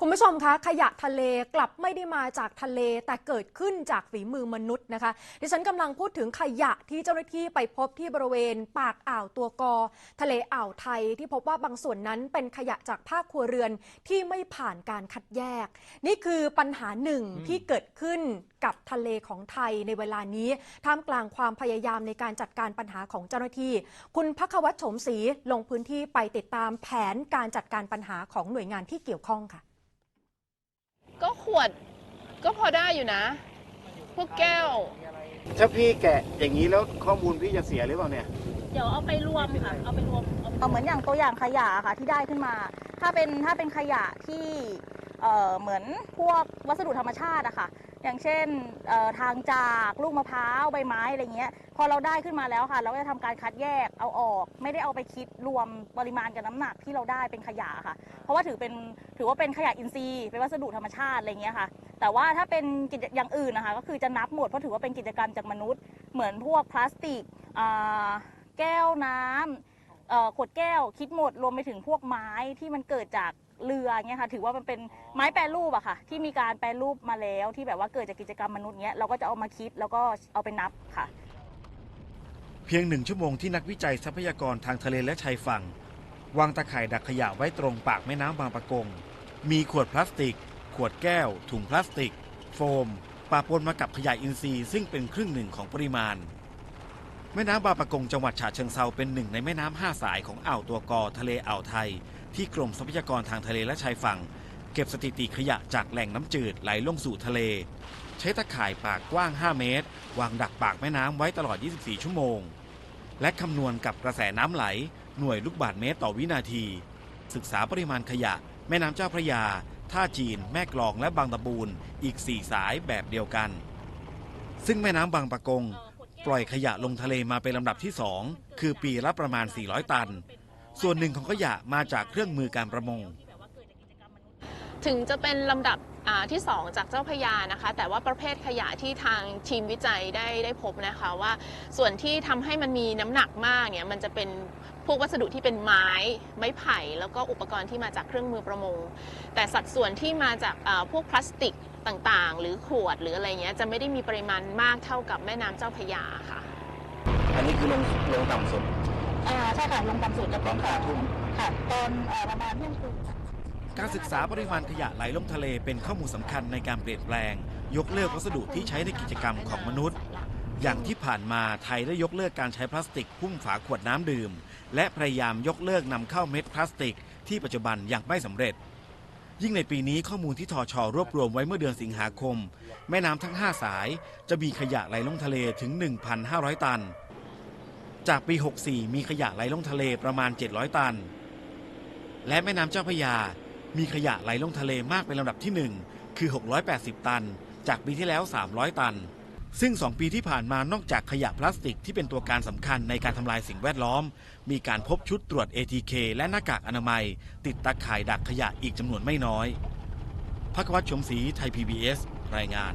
คุณผู้ชมคะขยะทะเลกลับไม่ได้มาจากทะเลแต่เกิดขึ้นจากฝีมือมนุษย์นะคะดิฉันกำลังพูดถึงขยะที่เจ้าหน้าที่ไปพบที่บริเวณ ปากอ่าวตัวกอ ทะเลอ่าวไทยที่พบว่าบางส่วนนั้นเป็นขยะจากภาคครัวเรือนที่ไม่ผ่านการคัดแยก นี่คือปัญหาหนึ่งที่เกิดขึ้นกับทะเลของไทยในเวลานี้ท่ามกลางความพยายามในการจัดการปัญหาของเจ้าหน้าที่ คุณพักวัตรโฉมศรีลงพื้นที่ไปติดตามแผนการจัดการปัญหาของหน่วยงานที่เกี่ยวข้องค่ะ ก็ขวดก็พอได้อยู่นะ พวกแก้ว ถ้าพี่แกะอย่างนี้แล้วข้อมูลพี่จะเสียหรือเปล่าเนี่ย เดี๋ยวเอาไปรวมค่ะ เอาไปรวมเอาเอาเหมือนอย่างตัวอย่างขยะค่ะที่ได้ขึ้นมา ถ้าเป็นถ้าเป็นขยะที่ เเหมือนพวกวัสดุธรรมชาติอะค่ะ อย่างเช่นทางจากลูกมะพร้าวใบไม้อะไรเงี้ย พอเราได้ขึ้นมาแล้วค่ะ เราก็จะทำการคัดแยกเอาออก ไม่ได้เอาไปคิดรวมปริมาณกับน้ำหนักที่เราได้เป็นขยะค่ะ เพราะว่าถือเป็นถือว่าเป็นขยะอินทรีย์เป็นวัสดุธรรมชาติอะไรเงี้ยค่ะ แต่ว่าถ้าเป็นกิจอย่างอื่นนะคะ ก็คือจะนับหมดเพราะถือว่าเป็นกิจกรรมจากมนุษย์ เหมือนพวกพลาสติกแก้วน้ำเอ่อขวดแก้วคิดหมดรวมไปถึงพวกไม้ที่มันเกิดจาก เรือเงี้ยค่ะ ถือว่ามันเป็นไม้แปรรูปอะค่ะ ที่มีการแปรรูปมาแล้วที่แบบว่าเกิดจากกิจกรรมมนุษย์เงี้ยเราก็จะเอามาคิดแล้วก็เอาไปนับค่ะ เพียงหนึ่งชั่วโมงที่นักวิจัยทรัพยากรทางทะเลและชายฝั่ง วางตะข่ายดักขยะไว้ตรงปากแม่น้ำบางปะกง มีขวดพลาสติก ขวดแก้ว ถุงพลาสติก โฟมปะปนมากับขยะอินทรีย์ซึ่งเป็นครึ่งหนึ่งของปริมาณ แม่น้ำบางปะกงจังหวัดฉะเชิงเซาเป็นหนึ่งในแม่น้ำห้าสายของอ่าวตัวกอทะเลอ่าวไทย ที่กรมทรัพยากรทางทะเลและชายฝั่ง เก็บสถิติขยะจากแหล่งน้ำจืดไหลลงสู่ทะเล ใช้ตะข่ายปากกว้าง 5 เมตร วางดักปากแม่น้ำไว้ตลอด 24 ชั่วโมง และคำนวณกับกระแสน้ำไหล หน่วยลูกบาศก์เมตรต่อวินาที ศึกษาปริมาณขยะ แม่น้ำเจ้าพระยา ท่าจีน แม่กลองและบางตะบูนอีก 4 สายแบบเดียวกัน ซึ่งแม่น้ำบางปะกง ปล่อยขยะลงทะเลมาเป็นลำดับที่ 2 คือปีละประมาณ 400 ตัน ส่วนหนึ่งของขยะมาจากเครื่องมือการประมง ถึงจะเป็นลำดับอ่าที่ 2 จากเจ้าพระยานะคะ แต่ว่าประเภทขยะที่ทางทีมวิจัยได้ได้พบนะคะว่าส่วนที่ทำให้มันมีน้ำหนักมากเนี่ยมันจะเป็นพวกวัสดุที่เป็นไม้ไม้ไผ่ แล้วก็อุปกรณ์ที่มาจากเครื่องมือประมง แต่สัดส่วนที่มาจากอ่าพวกพลาสติกต่างๆ หรือขวดหรืออะไรเงี้ยจะไม่ได้มีปริมาณมากเท่ากับแม่น้ำเจ้าพระยาค่ะ อันนี้คือลงลงต่ำสุด อ่าใช่ค่ะลงต่ำสุดจะเป็นตอนห้าทุ่มค่ะตอนเอ่อประมาณเที่ยงคืนการศึกษาปริมาณขยะไหลลงทะเลเป็นข้อมูลสำคัญในการเปลี่ยนแปลง ยกเลิกวัสดุที่ใช้ในกิจกรรมของมนุษย์ อย่างที่ผ่านมาไทยได้ยกเลิกการใช้พลาสติกหุ้มฝาขวดน้ำดื่ม และพยายามยกเลิกนำเข้าเม็ดพลาสติก ที่ปัจจุบันยังไม่สำเร็จ ยิ่งในปีนี้ข้อมูลที่ทอชอรวบรวมไว้เมื่อเดือนสิงหาคม แม่น้ำทั้ง 5 สาย จะมีขยะไหลลงทะเลถึง 1,500 ตัน จากปี 64 มีขยะไหลลงทะเลประมาณ 700 ตัน และแม่น้ำเจ้าพระยา มีขยะไหลลงทะเลมากเป็นลำดับที่ 1 คือ 680 ตัน จากปีที่แล้ว 300 ตัน ซึ่ง 2 ปีที่ผ่านมานอกจากขยะพลาสติกที่เป็นตัวการสำคัญในการทำลายสิ่งแวดล้อม มีการพบชุดตรวจ ATK และหน้ากากอนามัย ติดตาข่ายดักขยะอีกจำนวนไม่น้อยพักวัตชมศรีไทย PBS รายงาน